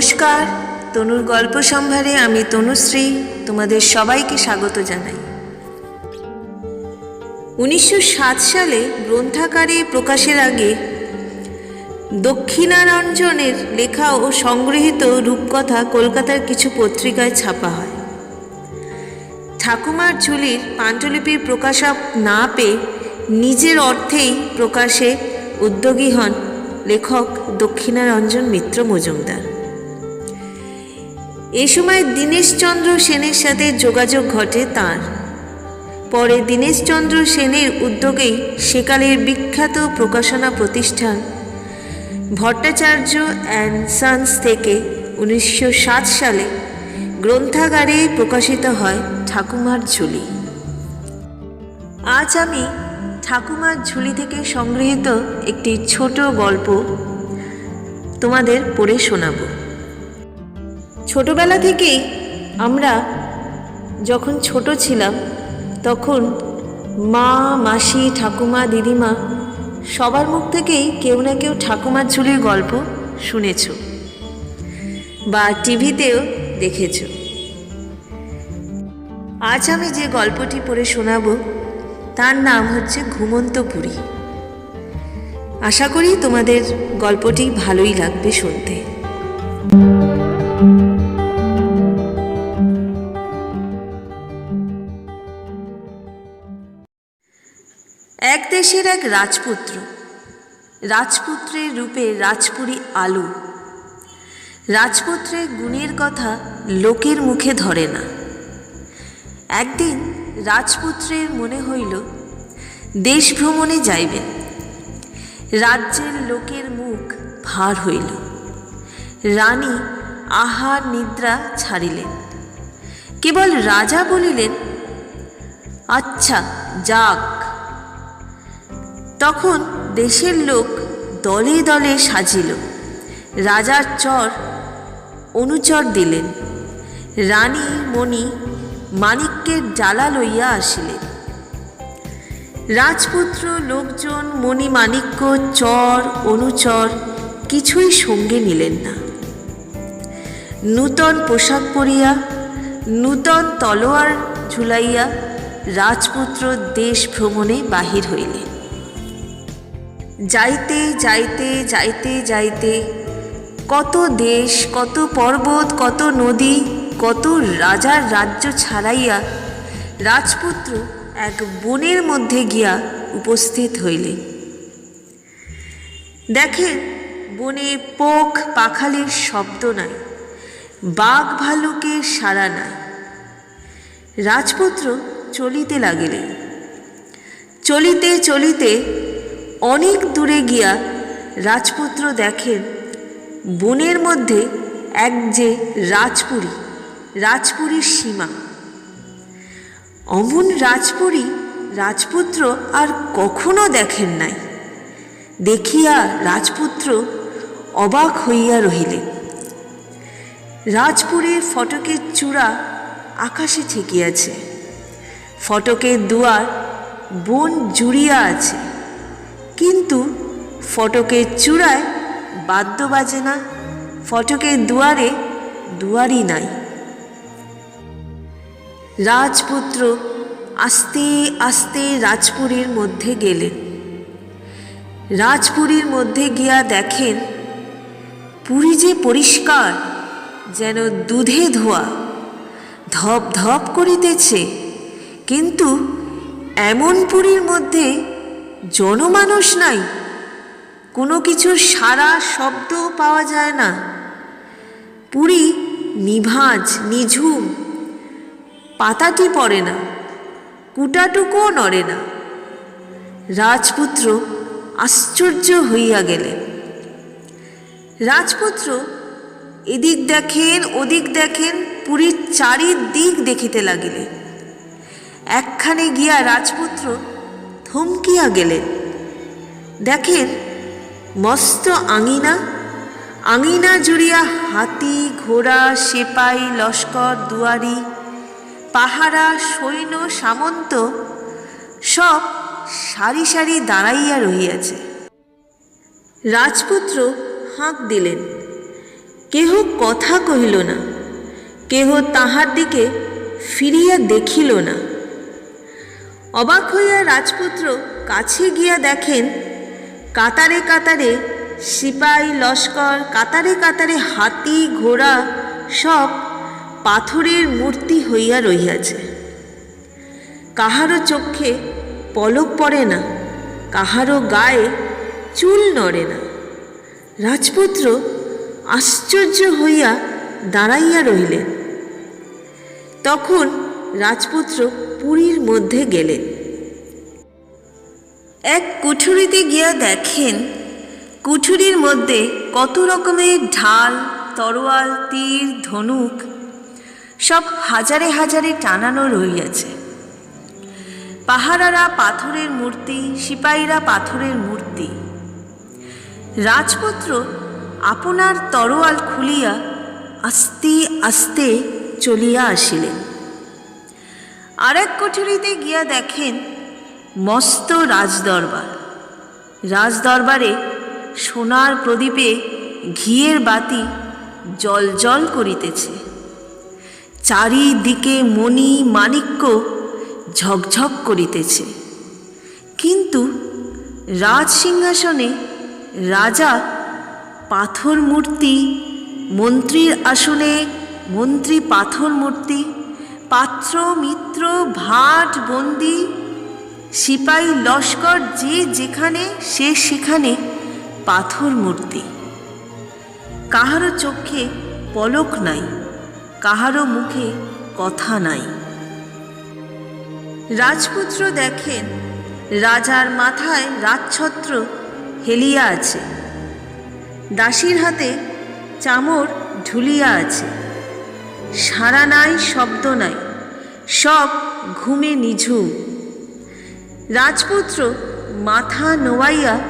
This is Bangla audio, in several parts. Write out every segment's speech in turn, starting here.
নমস্কার। তনুর গল্প সম্ভারে আমি তনুশ্রী তোমাদের সবাইকে স্বাগত জানাই। উনিশশো সাত সালে গ্রন্থাকারে প্রকাশের আগে দক্ষিণারঞ্জনের লেখা ও সংগৃহীত রূপকথা কলকাতার কিছু পত্রিকায় ছাপা হয়। ঠাকুমার ঝুলির পাণ্ডুলিপির প্রকাশক না পেয়ে নিজের অর্থেই প্রকাশে উদ্যোগী হন লেখক দক্ষিণারঞ্জন মিত্র মজুমদার। এ সময় দীনেশচন্দ্র সেনের সাথে যোগাযোগ ঘটে তার। পরে দীনেশচন্দ্র সেনের উদ্যোগেই সেকালের বিখ্যাত প্রকাশনা প্রতিষ্ঠান ভট্টাচার্য অ্যান্ড সানস থেকে উনিশশো সাত সালে গ্রন্থাগারে প্রকাশিত হয় ঠাকুমার ঝুলি। আজ আমি ঠাকুমার ঝুলি থেকে সংগৃহীত একটি ছোট গল্প তোমাদের পড়ে শোনাব। ছোটবেলা থেকেই আমরা যখন ছোট ছিলাম, তখন মা, মাসি, ঠাকুমা, দিদিমা সবার মুখ থেকেই কেউ না কেউ ঠাকুমার ঝুলির গল্প শুনেছ বা টিভিতেও দেখেছ। আজ আমি যে গল্পটি পড়ে শোনাব, তার নাম হচ্ছে ঘুমন্ত পুরী। আশা করি তোমাদের গল্পটি ভালোই লাগবে শুনতে। এক দেশের এক রাজপুত্র। রাজপুত্রের রূপে রাজপুরী আলু। রাজপুত্রের গুণের কথা লোকের মুখে ধরে না। একদিন রাজপুত্রের মনে হইল, দেশ ভ্রমণে যাইবেন। রাজ্যের লোকের মুখ ভার হইল। রানী আহার নিদ্রা ছাড়িলেন। কেবল রাজা বলিলেন আচ্ছা যাক। তখন দেশের লোক দলে দলে সাজিল। রাজার চর অনুচর দিলেন। রানী মণি মানিক্যের জ্বালা লইয়া আসিলেন। রাজপুত্র লোকজন মণি মাণিক্য চর, অনুচর কিছুই সঙ্গে নিলেন না। নূতন পোশাক পরিয়া, নূতন তলোয়ার ঝুলাইয়া রাজপুত্র দেশ ভ্রমণে বাহির হইলেন। যাইতে যাইতে যাইতে যাইতে। কত দেশ, কত পর্বত, কত নদী, কত রাজার রাজ্য ছাড়াইয়া রাজপুত্র এক বনের মধ্যে গিয়া উপস্থিত হইলেন। দেখেন বনে পোক পাখালির শব্দ নাই, বাঘ ভালুকের সাড়া নাই। রাজপুত্র চলিতে লাগিলেন। চলিতে চলিতে অনেক দূরে গিয়া রাজপুত্র দেখেন, বনের মধ্যে এক যে রাজপুরী, রাজপুরীর সীমা। অমন রাজপুরী রাজপুত্র আর কখনো দেখেন নাই। দেখিয়া রাজপুত্র অবাক হইয়া রহিলেন। রাজপুরীর ফটকের চূড়া আকাশে ঠেকিয়াছে। ফটকের দুয়ার বন জুড়িয়া আছে। কিন্তু ফটকের চূড়ায় বাদ্য বাজে না, ফটকের দুয়ারে দুয়ারই নাই। রাজপুত্র আস্তে আস্তে রাজপুরীর মধ্যে গেলেন। রাজপুরীর মধ্যে গিয়া দেখেন, পুরী যে পরিষ্কার, যেন দুধে ধোয়া, ধপ ধপ করিতেছে। কিন্তু এমন পুরীর মধ্যে জনমানুষ নাই। কোনো কিছুর সারা শব্দও পাওয়া যায় না। পুরী নিভাঁজ, নিঝুম। পাতাটি পড়ে না, কুটাটুকুও নড়ে না। রাজপুত্র আশ্চর্য হইয়া গেলেন। রাজপুত্র এদিক দেখেন, ওদিক দেখেন, পুরীর চারিদিক দেখিতে লাগিলেন। একখানে গিয়া রাজপুত্র থমকিয়া গেলেন দেখেন, মস্ত আঙিনা আঙিনা জুড়িয়া হাতি, ঘোড়া, সেপাই, লস্কর, দুয়ারি, পাহারা, সৈন্য, সামন্ত সব সারি সারি দাঁড়াইয়া রহিয়াছে। রাজপুত্র হাঁক দিলেন, কেহ কথা কহিল না, কেহ তাহার দিকে ফিরিয়া দেখিল না। অবাক হইয়া রাজপুত্র কাছে গিয়া দেখেন, কাতারে কাতারে সিপাই, লস্কর, কাতারে কাতারে হাতি, ঘোড়া সব পাথরের মূর্তি হইয়া রহিয়াছে। কাহারও চক্ষে পলক পড়ে না, কাহারও গায়ে চুল নড়ে না। রাজপুত্র আশ্চর্য হইয়া দাঁড়াইয়া রহিলেন। তখন রাজপুত্র পুরীর মধ্যে গেলেন এক কুঠুরিতে গিয়া দেখেন, কুঠুরির মধ্যে কত রকমের ঢাল, তরোয়াল, তীর, ধনুক সব হাজারে হাজারে টানানো রহিয়াছে। পাহারারা পাথরের মূর্তি সিপাহীরা পাথরের মূর্তি। রাজপুত্র আপনার তরোয়াল খুলিয়া আস্তে আস্তে চলিয়া আসিলেন। আরেক কুঠুরিতে গিয়া দেখেন মস্ত রাজদরবার। রাজদরবারে সোনার প্রদীপে ঘিয়ের বাতি জল জল করিতেছে। চারিদিকে মণি মাণিক্য ঝকঝক করিতেছে। কিন্তু রাজসিংহাসনে রাজা পাথর মূর্তি মন্ত্রীর আসনে মন্ত্রী পাথর মূর্তি পাত্র, মিত্র, ভাট, বন্দি, সিপাই, লস্কর, যে যেখানে, সে সেখানে পাথর মূর্তি। কাহারও চোখে পলক নাই কাহারও মুখে কথা নাই। রাজপুত্র দেখেন, রাজার মাথায় রাজছত্র হেলিয়া আছে। দাসীর হাতে চামর ঢুলিয়া আছে। সারা নাই, শব্দ নাই, সব ঘুমে নিঝুম। রাজপুত্র মাথা নোয়াইয়া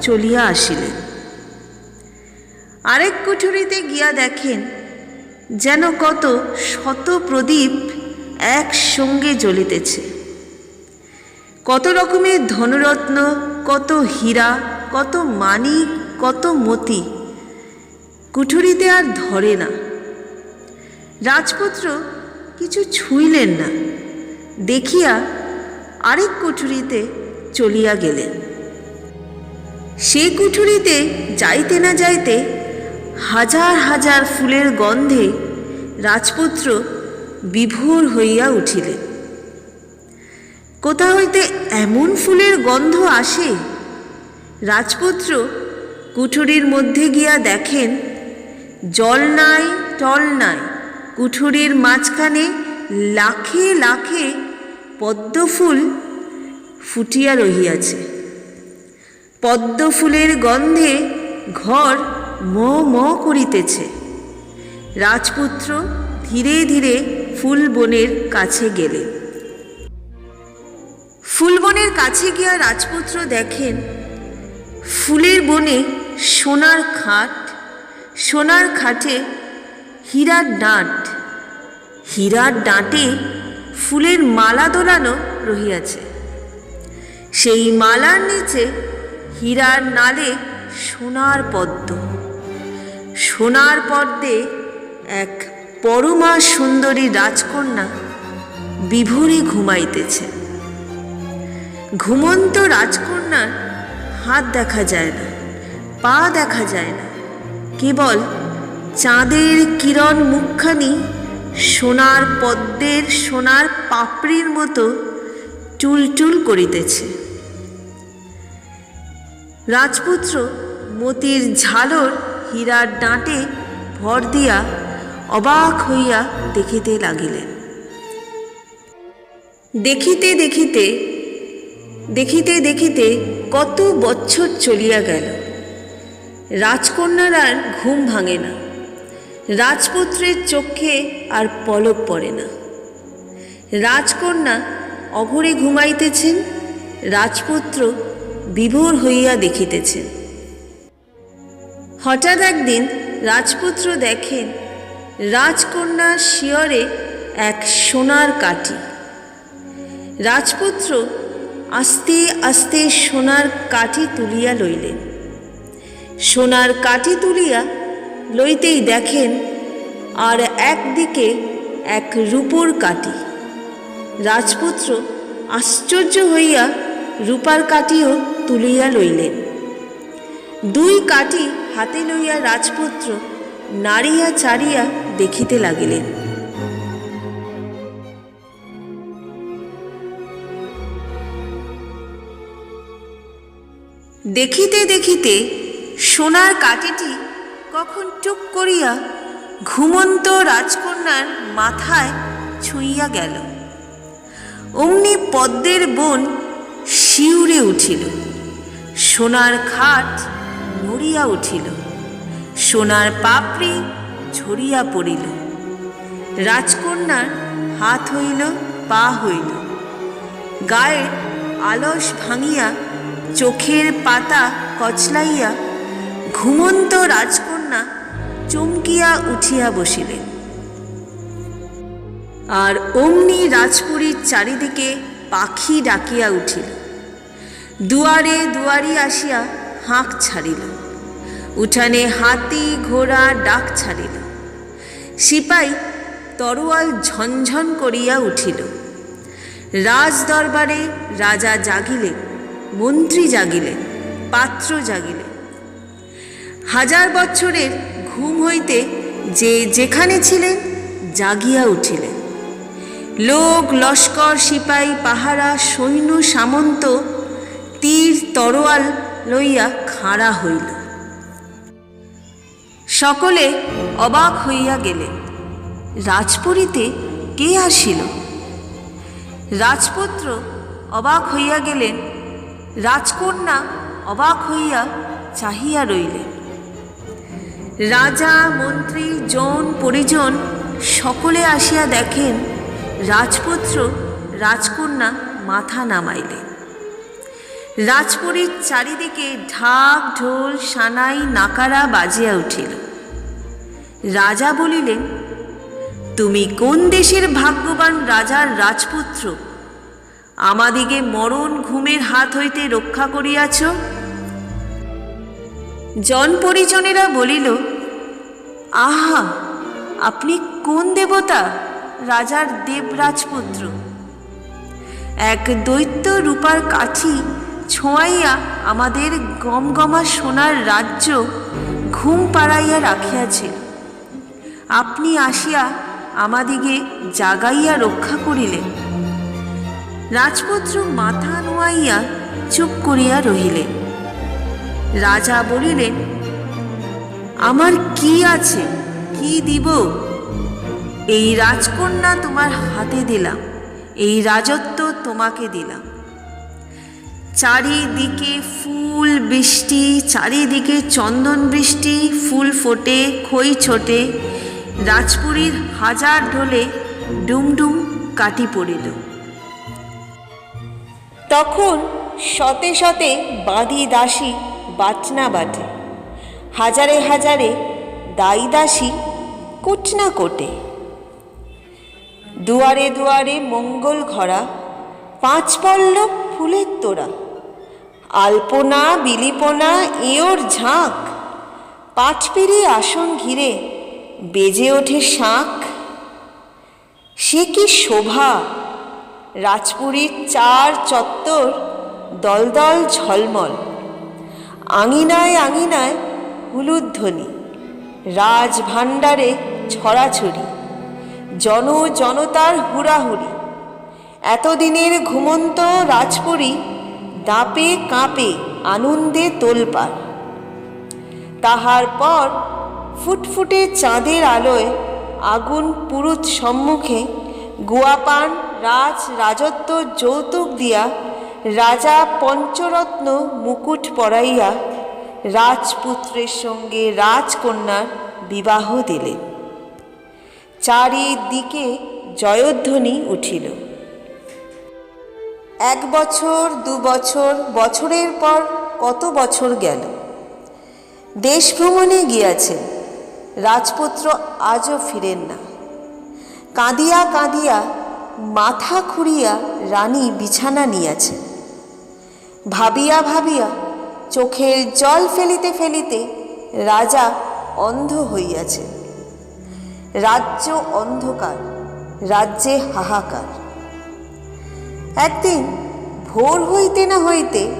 চলিয়া আসিলেন। আরেক কুঠুরিতে গিয়া দেখেন, যেন কত শত প্রদীপ একসঙ্গে জ্বলিতেছে। কত রকমের ধনরত্ন, কত হীরা, কত মানিক কত মতি। কুঠুরিতে আর ধরে না। রাজপুত্র কিছু ছুঁইলেন না। দেখিয়া আরেক কুঠুরিতে চলিয়া গেলেন। সে কুঠুরিতে যাইতে না যাইতে হাজার হাজার ফুলের গন্ধে রাজপুত্র বিভোর হইয়া উঠিলেন। কোথা হইতে এমন ফুলের গন্ধ আসে? রাজপুত্র কুঠুরির মধ্যে গিয়া দেখেন, জল নাই, টল নাই। কুঠুরির মাঝখানে লাখে লাখে পদ্মফুল ফুটিয়া রহিয়াছে। পদ্মফুলের গন্ধে ঘর ম ম করিতেছে। রাজপুত্র ধীরে ধীরে ফুলবনের কাছে গেলেন। ফুলবনের কাছে গিয়া রাজপুত্র দেখেন, ফুলের বনে সোনার খাট, সোনার খাটে হীরার ডাঁট। হীরার ডাঁটে ফুলের মালা দোলানো রহিয়াছে। সেই মালার নিচে হীরার নালে সোনার পদ্ম। সোনার পদ্মে এক পরমা সুন্দরী রাজকন্যা বিভোরে ঘুমাইতেছে। ঘুমন্ত রাজকন্যার হাত দেখা যায় না, পা দেখা যায় না, কেবল চাঁদের কিরণ মুখখানি, সোনার পদ্মের, সোনার পাপড়ির মতো টুলটুল করিতেছে। রাজপুত্র মতির ঝালর হীরার ডাঁটে ভর দিয়া অবাক হইয়া দেখিতে লাগিলেন। দেখিতে দেখিতে দেখিতে দেখিতে কত বছর চলিয়া গেল। রাজকন্যার আর ঘুম ভাঙে না। রাজপুত্রের চোখে আর পলক পড়ে না। রাজকন্যা অঘরে ঘুমাইতেছেন, রাজপুত্র বিভোর হইয়া দেখিতেছেন। হঠাৎ একদিন রাজপুত্র দেখেন রাজকন্যার শিয়রে এক সোনার কাঠি। রাজপুত্র আস্তে আস্তে সোনার কাঠি তুলিয়া লইলেন। সোনার কাঠি তুলিয়া লইতেই দেখেন আর একদিকে এক রূপোর কাটি রাজপুত্র আশ্চর্য হইয়া রূপার কাটিও তুলিয়া লইলেন। দুই কাটি হাতে লইয়া রাজপুত্র নাড়িয়া চাড়িয়া দেখিতে লাগিলেন। দেখিতে দেখিতে সোনার কাটিটি কখন টুক করিয়া ঘুমন্ত রাজকন্যার মাথায় ছুঁইয়া গেল। অমনি পদ্মের বোন শিউরে উঠিল। সোনার খাট নড়িয়া উঠিল। সোনার পাপড়ি ঝরিয়া পড়িল। রাজকন্যার হাত হইল, পা হইল। গায়ের আলস ভাঙিয়া চোখের পাতা কচলাইয়া ঘুমন্ত রাজকন্যা চমকিয়া উঠিয়া বসিলেন আর অমনি রাজপুরীর চারিদিকে পাখি ডাকিয়া উঠিল। দুয়ারে দুয়ারি আসিয়া হাঁক ছাড়িল। উঠানে হাতি, ঘোড়া, ডাক ছাড়িল। সিপাই তরোয়াল ঝনঝন করিয়া উঠিল। রাজ দরবারে রাজা জাগিলেন মন্ত্রী জাগিলেন পাত্র জাগিলেন হাজার বছরের ঘুম হইতে যে যেখানে ছিলেন, জাগিয়া উঠিলেন। লোক, লস্কর, সিপাই, পাহারা, সৈন্য, সামন্ত, তীর, তরোয়াল লইয়া খাড়া হইল। সকলে অবাক হইয়া গেলেন, রাজপুরীতে কে আসিল? রাজপুত্র অবাক হইয়া গেলেন, রাজকন্যা অবাক হইয়া চাহিয়া রইলেন। রাজা, মন্ত্রী, জন, পরিজন সকলে আসিয়া দেখেন রাজপুত্র, রাজকন্যা মাথা নামাইলেন। রাজপুরীর চারিদিকে ঢাক, ঢোল, সানাই, নাকারা বাজিয়া উঠিল। রাজা বলিলেন, তুমি কোন দেশের ভাগ্যবান রাজার রাজপুত্র? আমাদিগে মরণ ঘুমের হাত হইতে রক্ষা করিয়াছ? জন পরিজনেরা বলিল আহা, আপনি কোন দেবতা? রাজার দেবরাজপুত্র। এক দৈত্য রূপার কাঠি ছোঁয়াইয়া আমাদের গমগমা সোনার রাজ্য ঘুম পাড়াইয়া রাখিয়াছিল আপনি আসিয়া আমাদিগে জাগাইয়া রক্ষা করিলেন। রাজপুত্র মাথা নোয়াইয়া চুপ করিয়া রহিলেন। রাজা বলিলেন আমার কি আছে? কি দিব? এই রাজকন্যা তোমার হাতে দিলাম। এই রাজত্ব তোমাকে দিলাম। চারিদিকে ফুল বৃষ্টি, চারিদিকে চন্দন বৃষ্টি, ফুল ফোটে, খই ছোটে। রাজপুরীর হাজার ঢোলে ডুমডুম কাটি পড়িল। তখন শতে শতে বাঁধি দাসী বাটনা বাটে হাজারে হাজারে দায়ী দাসী কুটনা কোটে। দুয়ারে দুয়ারে মঙ্গল ঘরা, পাঁচ পল্লব ফুলের তোড়া। আলপনা বিলিপনা এওর ঝাঁক পাটপিড়ি আসন ঘিরে বেজে ওঠে শাঁখ সে কি শোভা? রাজপুরীর চার চত্বর দলদল ঝলমল। আঙিনায় আঙিনায় হুলুধ্বনি রাজ ভাণ্ডারে ছড়াছড়ি, জন জনতার হুড়াহুড়ি, এতদিনের ঘুমন্ত রাজপুরী দাঁপে কাঁপে আনন্দে তোলপাড়। তাহার পর ফুটফুটে চাঁদের আলোয় আগুন পুরুত সম্মুখে গুয়াপান, রাজ, রাজত্ব, যৌতুক দিয়া রাজা পঞ্চরত্ন মুকুট পরাইয়া রাজপুত্রের সঙ্গে রাজকন্যার বিবাহ দিলেন চারিদিকে জয়ধ্বনি উঠিল। এক বছর, দু বছর, বছরের পর কত বছর গেল? দেশ ভ্রমণে গিয়াছেন রাজপুত্র আজও ফিরেন না। কাঁদিয়া কাঁদিয়া মাথা খুঁড়িয়া রানী বিছানা নিয়াছেন ভাবিয়া ভাবিয়া চোখের জল ফেলিতে ফেলিতে রাজা অন্ধ হইয়াছে। রাজ্য অন্ধকার, রাজ্যে হাহাকার। একদিন ভোর হইতে না হইতে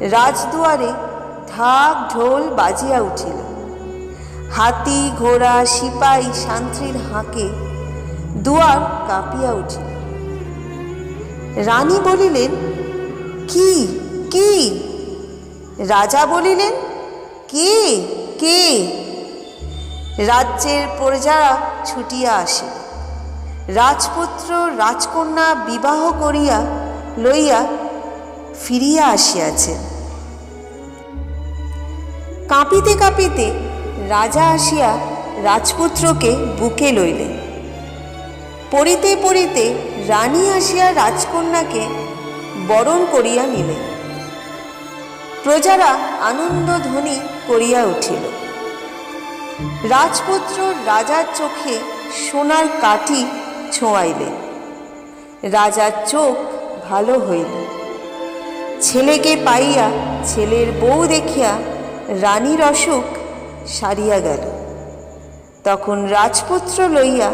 রাজদুয়ারে ঢাক ঢোল বাজিয়া উঠিল। হাতি, ঘোড়া সিপাই শান্তির হাঁকে দুয়ার কাঁপিয়া উঠিল। রানী বলিলেন, কি কি? রাজা বলিলেন, কে কে? রাজ্যের প্রজারা ছুটিয়া আসিল। রাজপুত্র রাজকন্যা বিবাহ করিয়া লইয়া ফিরিয়া আসিয়াছেন। কাঁপিতে কাঁপিতে রাজা আসিয়া রাজপুত্রকে বুকে লইলেন। পড়িতে পড়িতে রানী আসিয়া রাজকন্যাকে বরণ করিয়া নিলেন। প্রজারা আনন্দ ধ্বনি করিয়া উঠিল। রাজপুত্র রাজার চোখে সোনার কাঠি ছোঁয়াইলেন। রাজার চোখ ভালো হইল। ছেলেকে পাইয়া ছেলের বউ দেখিয়া রানীর অসুখ সারিয়া গেল। তখন রাজপুত্র লইয়া,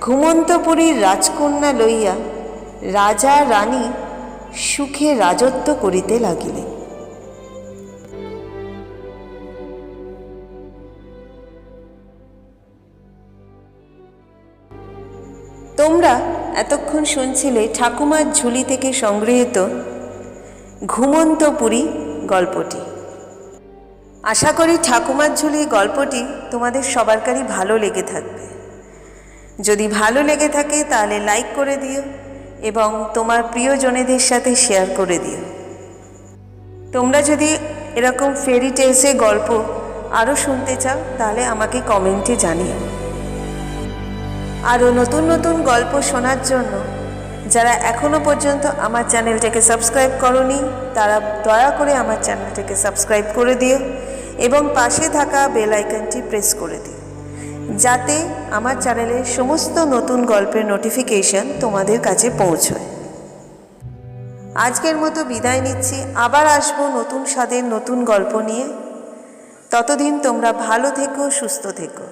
ঘুমন্তপুরীর রাজকন্যা লইয়া রাজা রানী সুখে রাজত্ব করিতে লাগিলেন। তোমরা এতক্ষণ শুনছিলে ঠাকুমার ঝুলি থেকে সংগৃহীত ঘুমন্তপুরী গল্পটি। আশা করি ঠাকুমার ঝুলি গল্পটি তোমাদের সবারকারই ভালো লেগে থাকবে। যদি ভালো লেগে থাকে তাহলে লাইক করে দিও এবং তোমার প্রিয়জনেদের সাথে শেয়ার করে দিও। তোমরা যদি এরকম ফেরি টেলসে গল্প আরও শুনতে চাও তাহলে আমাকে কমেন্টে জানিও। আরও নতুন নতুন গল্প শোনার জন্য, যারা এখনও পর্যন্ত আমার চ্যানেলটাকে সাবস্ক্রাইব করনি, তারা দয়া করে আমার চ্যানেলটাকে সাবস্ক্রাইব করে দিও এবং পাশে থাকা বেল আইকনটি প্রেস করে দিও, যাতে আমার চ্যানেলের সমস্ত নতুন গল্পের নোটিফিকেশন তোমাদের কাছে পৌঁছয়। আজকের মতো বিদায় নিচ্ছি। আবার আসব নতুন স্বাদের নতুন গল্প নিয়ে। ততদিন তোমরা ভালো থেকো, সুস্থ থেকো।